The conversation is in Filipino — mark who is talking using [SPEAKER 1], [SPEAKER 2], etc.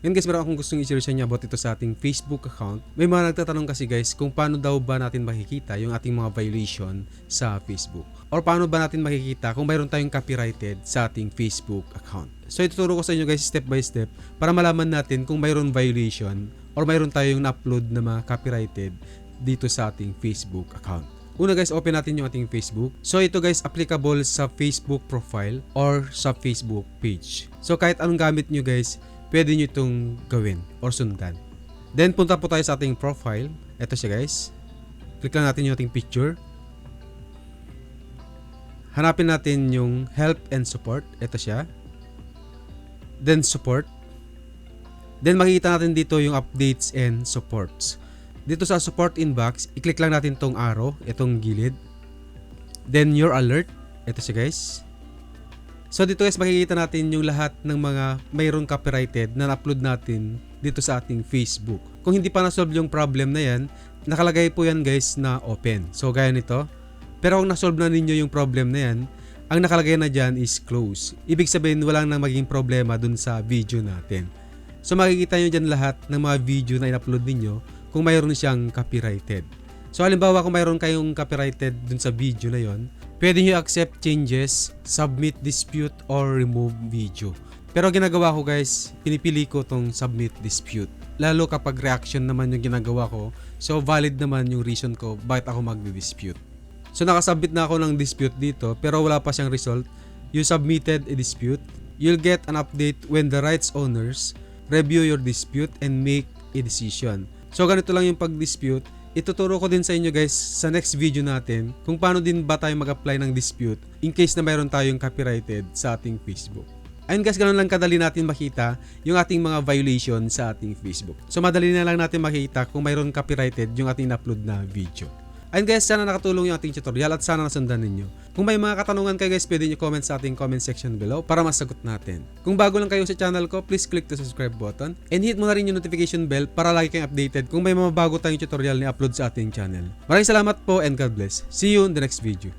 [SPEAKER 1] Ngayon guys, meron akong gustong i-share sa inyo about ito sa ating Facebook account. May mga nagtatanong kasi guys kung paano daw ba natin makikita yung ating mga violation sa Facebook. Or paano ba natin makikita kung mayroon tayong copyrighted sa ating Facebook account. So ituturo ko sa inyo guys step by step para malaman natin kung mayroon violation or mayroon tayong na-upload na mga copyrighted dito sa ating Facebook account. Una guys, open natin yung ating Facebook. So ito guys, applicable sa Facebook profile or sa Facebook page. So kahit anong gamit nyo guys, pwede nyo itong gawin or sundan. Then punta po tayo sa ating profile. Ito siya guys. Click lang natin yung ating picture. Hanapin natin yung help and support. Ito siya. Then support. Then makikita natin dito yung updates and supports. Dito sa support inbox, i-click lang natin tong arrow, itong gilid. Then your alert. Ito siya guys. So dito guys makikita natin yung lahat ng mga mayroong copyrighted na na-upload natin dito sa ating Facebook. Kung hindi pa na-solve yung problem na yan, nakalagay po yan guys na open. So gaya nito. Pero kung na-solve na ninyo yung problem na yan, ang nakalagay na dyan is close. Ibig sabihin walang nang maging problema dun sa video natin. So makikita nyo dyan lahat ng mga video na in-upload ninyo kung mayroon siyang copyrighted. So halimbawa kung mayroon kayong copyrighted dun sa video na yon, pwede nyo accept changes, submit dispute, or remove video. Pero ginagawa ko guys, pinipili ko tong submit dispute. Lalo kapag reaction naman yung ginagawa ko, so valid naman yung reason ko bakit ako magdi-dispute. So nakasubmit na ako ng dispute dito pero wala pa siyang result. You submitted a dispute. You'll get an update when the rights owners review your dispute and make a decision. So ganito lang yung pag-dispute. Ituturo ko din sa inyo guys sa next video natin kung paano din ba tayo mag-apply ng dispute in case na mayroon tayong copyrighted sa ating Facebook. Ayun guys, ganun lang kadali natin makita yung ating mga violation sa ating Facebook. So madali na lang natin makita kung mayroon copyrighted yung ating upload na video. Ayun guys, sana nakatulong yung ating tutorial at sana nasundan ninyo. Kung may mga katanungan kayo guys, pwede nyo comment sa ating comment section below para masagot natin. Kung bago lang kayo sa channel ko, please click the subscribe button and hit mo na rin yung notification bell para lagi kang updated kung may mga bago tayong tutorial ni upload sa ating channel. Maraming salamat po and God bless. See you in the next video.